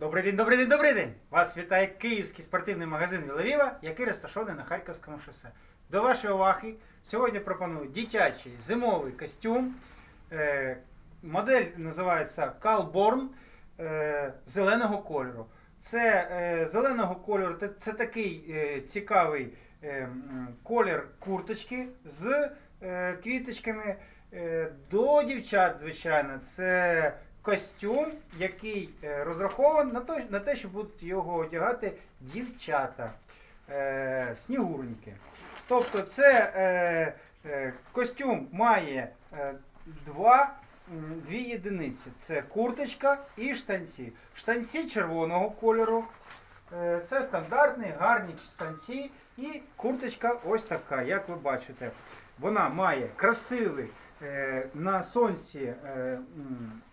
Добрий день, добрий день, добрий день! Вас вітає київський спортивний магазин Віловіва, який розташований на Харківському шосе. До вашої уваги сьогодні пропоную дитячий зимовий костюм. Е, модель називається Calborn е, зеленого кольору. Це е, зеленого кольору, це, такий цікавий колір курточки з квіточками. До дівчат, звичайно, це костюм, який е, розрахований на, то- на те, що будуть його одягати дівчата, е, снігуреньки. Тобто це е, е, костюм має е, два, дві єдиниці. Це курточка і штанці. Штанці червоного кольору. Е, Це стандартні гарні штанці і курточка ось така, як ви бачите. Вона має красивий на сонці е,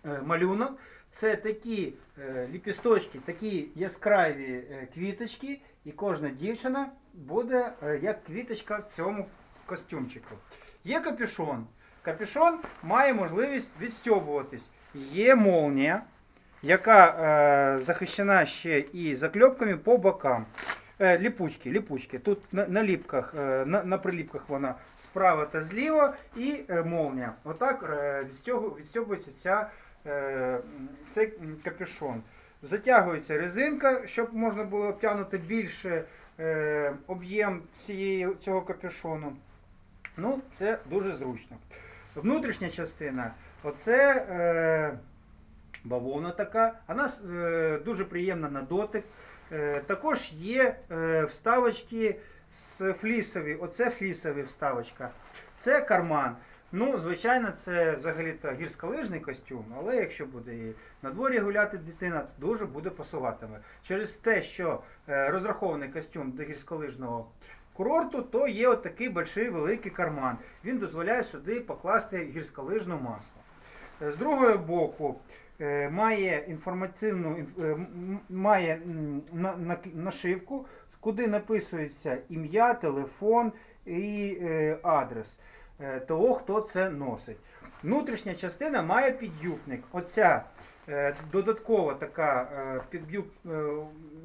е, малюнок. Це такі е, ліпісточки, такі яскраві е, квіточки, і кожна дівчина буде е, як квіточка в цьому костюмчику. Є капюшон. Капюшон має можливість відстьобуватись. Є молнія, яка е, захищена ще і закльопками по бокам. Е, ліпучки, ліпучки. Тут на, на ліпках, е, на, на приліпках вона справа та зліва і е, молнія. Отак е, відстягу- відстягується ця, е, цей капюшон. Затягується резинка, щоб можна було обтягнути більше е, об'єм цього капюшону. Ну, це дуже зручно. Внутрішня частина, оце е, бавовна така, вона е, дуже приємна на дотик. Е, також є е, вставочки з флісові. Оце флісові вставочка. Це карман. Ну, звичайно, це взагалі-то гірськолижний костюм, але якщо буде і на дворі гуляти дитина, то дуже буде пасуватиме. Через те, що е, розрахований костюм до гірськолижного курорту, то є отакий больший великий карман. Він дозволяє сюди покласти гірськолижну маску. Е, З другого боку е, має інформаційну має на- на- нашивку, куди написується ім'я, телефон і е, адрес е, того, хто це носить. Внутрішня частина має підюбник. Оця е, додаткова така підюб,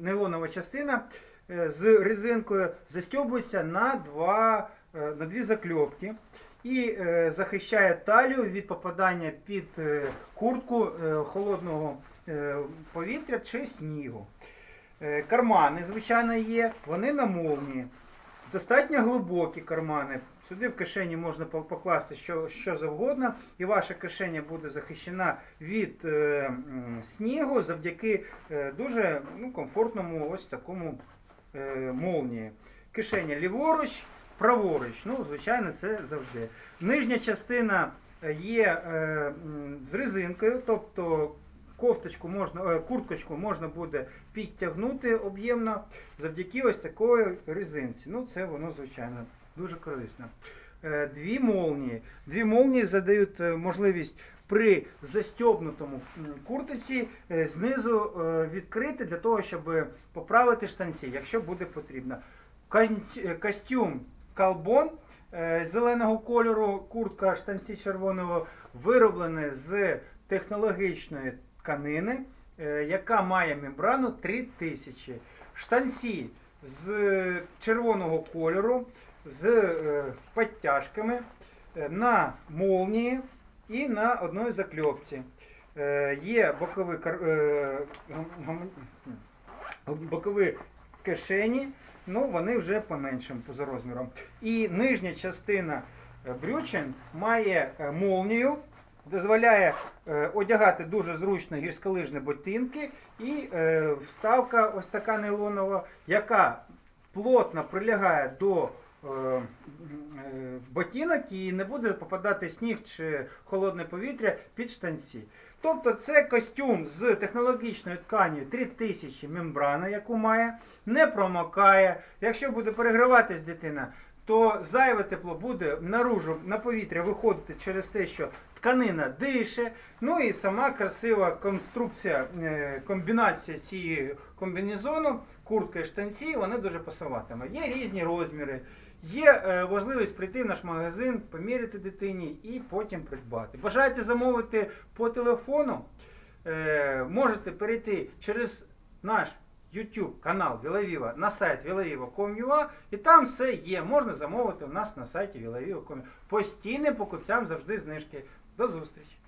нейлонова частина з резинкою застьобується на, два, на дві закльопки і захищає талію від попадання під куртку холодного повітря чи снігу. Е, Кармани, звичайно, є, вони на молнії. Достатньо глибокі кармани. Сюди в кишені можна покласти що, що завгодно, і ваша кишеня буде захищена від е, снігу завдяки е, дуже ну, комфортному ось такому е, молнії. Кишеня ліворуч, праворуч. Ну, звичайно, це завжди. Нижня частина е, є е, з резинкою, тобто кофточку можна, е, курточку можна буде підтягнути об'ємно завдяки ось такої резинці. Ну, це воно, звичайно, дуже корисно. Е, Дві молнії. Дві молнії задають е, можливість при застьобнутому куртиці знизу відкрити для того, щоб поправити штанці, якщо буде потрібно. Костюм Калбон зеленого кольору, куртка штанці червоного вироблене з технологічної тканини, е, яка має мембрану 3000. Штанці з червоного кольору, з е, підтяжками е, на молнії і на одної закльопці. Е, Є бокові, е, бокові кишені, ну вони вже поменшим за розміром. І нижня частина е, брючин має е, молнію, дозволяє е, одягати дуже зручно гірськолижні ботинки і е, вставка ось така нейлонова, яка плотно прилягає до е, ботинок і не буде попадати сніг чи холодне повітря під штанці. Тобто це костюм з технологічною тканью 3000 мембрана, яку має, не промокає. Якщо буде перегріватись дитина, то зайве тепло буде наружу на повітря виходити через те, що тканина дише. Ну і сама красива конструкція, е, комбінація цієї комбінезону, куртка і штанці, вони дуже пасуватиме. Є різні розміри. Є е, можливість прийти в наш магазин, поміряти дитині і потім придбати. Бажаєте замовити по телефону, е, можете перейти через наш YouTube канал Вілавіва на сайт vilaviva.com.ua і там все є. Можна замовити у нас на сайті vilaviva.com. Постійним покупцям завжди знижки. До зустрічі!